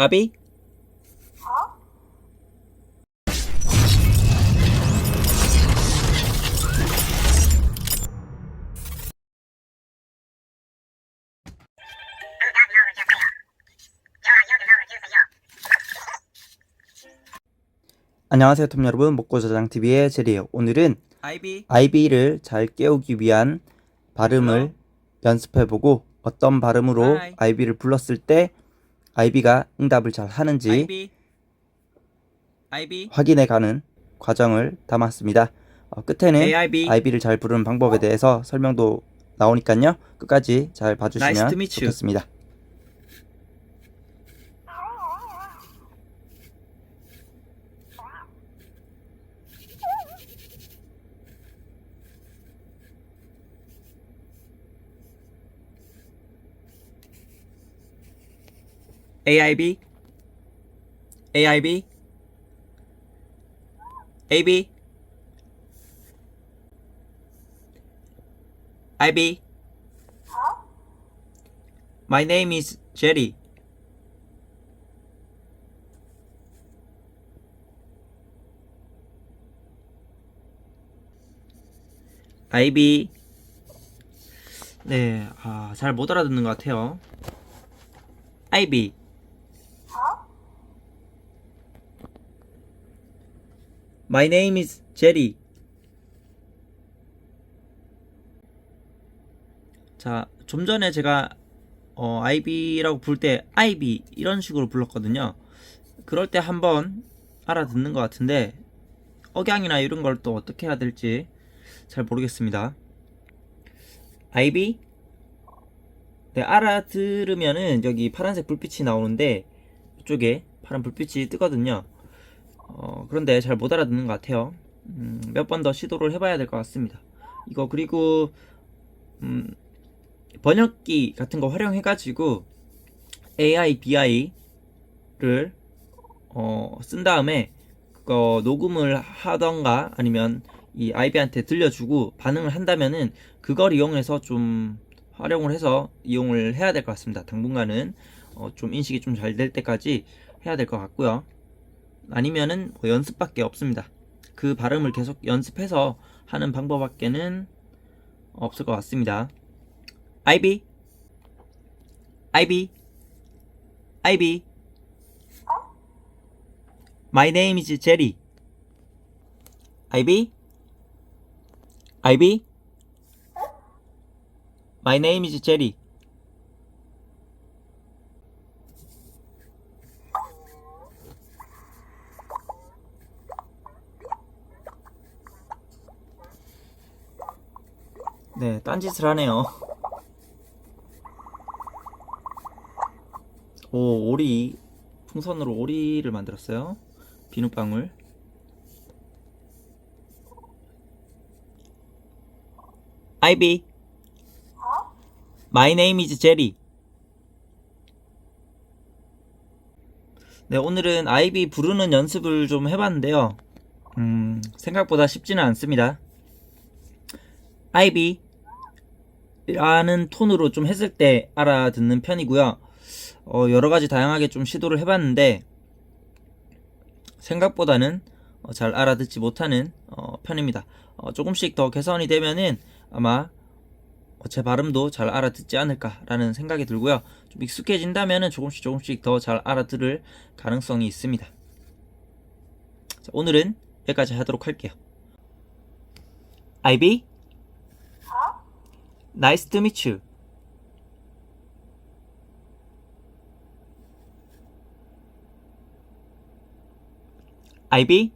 아비? 안녕하세요, 톰 여러분. 먹고저장TV의 제리예요. 오늘은 아이비? IB를 잘 깨우기 위한 발음을 연습해보고 어떤 발음으로. IB를 불렀을 때 IB가 응답을 잘 하는지 아이비? 아이비? 확인해 가는 과정을 담았습니다. 어, 끝에는 AIB? IB를 잘 부르는 방법에 대해서 설명도 나오니까요. 끝까지 잘 Nice 봐주시면 to meet you. 좋겠습니다. AIB? AIB? AB? IB? My name is Jerry. IB? 네, 아, 잘 못 알아듣는 것 같아요. IB. My name is Jerry. 자, 좀 전에 제가 어, IB라고 부를 때 IB 이런 식으로 불렀거든요. 그럴 때 한번 알아듣는 것 같은데 억양이나 이런 걸 또 어떻게 해야 될지 잘 모르겠습니다. IB? 네, 알아들으면은 여기 파란색 불빛이 나오는데 이쪽에 파란 불빛이 뜨거든요. 어, 그런데 잘 못 알아듣는 것 같아요. 음, 몇 번 더 시도를 해봐야 될 것 같습니다. 이거 그리고 음, 번역기 같은 거 활용해가지고 AI, BI를 어, 쓴 다음에 그거 녹음을 하던가 아니면 이 아이비한테 들려주고 반응을 한다면은 그걸 이용해서 좀 활용을 해서 이용을 해야 될 것 같습니다. 당분간은 어, 좀 인식이 좀 잘 될 때까지 해야 될 것 같고요. 아니면은 뭐 연습밖에 없습니다. 그 발음을 계속 연습해서 하는 방법밖에는 없을 것 같습니다. IB, IB, IB. My name is Jerry. IB, IB. My name is Jerry. 네, 딴짓을 하네요. 오, 오리. 풍선으로 오리를 만들었어요. 비눗방울. 아이비. My name is Jerry. 네, 오늘은 아이비 부르는 연습을 좀 해봤는데요. 음, 생각보다 쉽지는 않습니다. 아이비. 라는 톤으로 좀 했을 때 알아듣는 편이고요. 어, 여러 가지 다양하게 좀 시도를 해봤는데, 생각보다는 어, 잘 알아듣지 못하는 어, 편입니다. 어, 조금씩 더 개선이 되면은 아마 어, 제 발음도 잘 알아듣지 않을까라는 생각이 들고요. 좀 익숙해진다면은 조금씩 조금씩 더 잘 알아들을 가능성이 있습니다. 자, 오늘은 여기까지 하도록 할게요. IB? Nice to meet you. IB?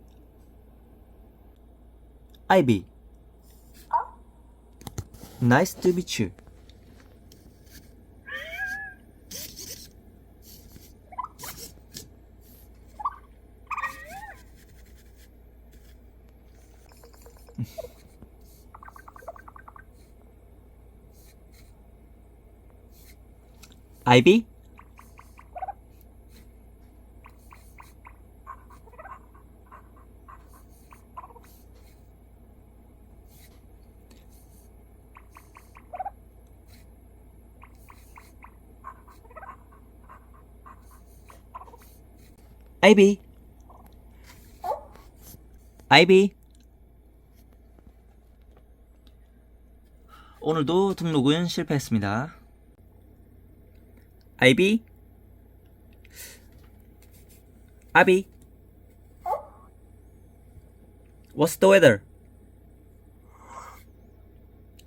IB. Nice to meet you. IB? 아이비 아이비 오늘도 등록은 실패했습니다. 아이비 아비 What's the weather?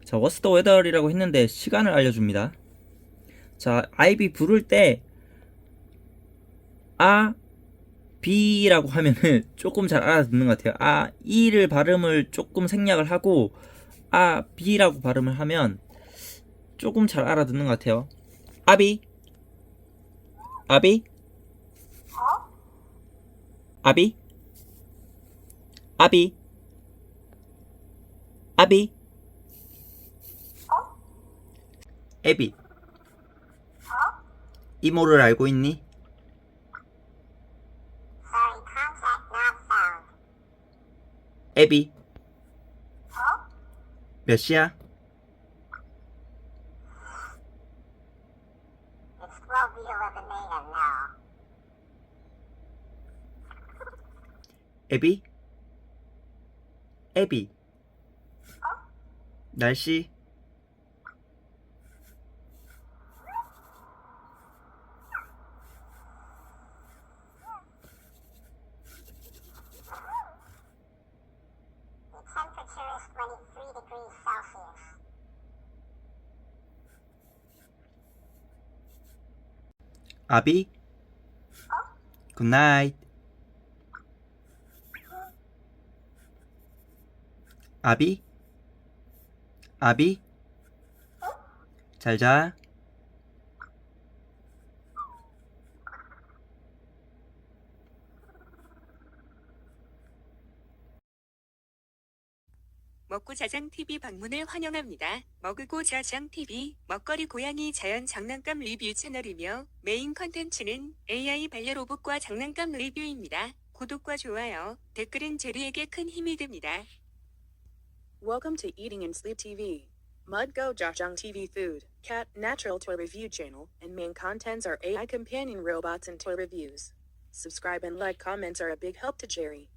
자, What's the weather이라고 했는데 시간을 알려줍니다. 자, 아이비 부를 때 아, B라고 하면은 조금 잘 알아듣는 것 같아요. 아, E를 발음을 조금 생략을 하고 아, B라고 발음을 하면 조금 잘 알아듣는 것 같아요. 아비 아비? 아비? 아비? 아비? 에비. 이모를 알고 있니? 에비. 몇 시야? 에비 에비 날씨 The temperature is 23 degrees Celsius. 아비 굿나잇 아비 아비 잘자 먹고 자장 TV 방문을 환영합니다. 먹고 자장 TV 먹거리 고양이 자연 장난감 리뷰 채널이며 메인 컨텐츠는 AI 반려 로봇과 장난감 리뷰입니다. 구독과 좋아요, 댓글은 제리에게 큰 힘이 됩니다. Welcome to Eating and Sleep TV. Mudgo Jajang TV Food, Cat Natural Toy Review Channel, and main contents are AI companion robots and toy reviews. Subscribe and like comments are a big help to Jerry.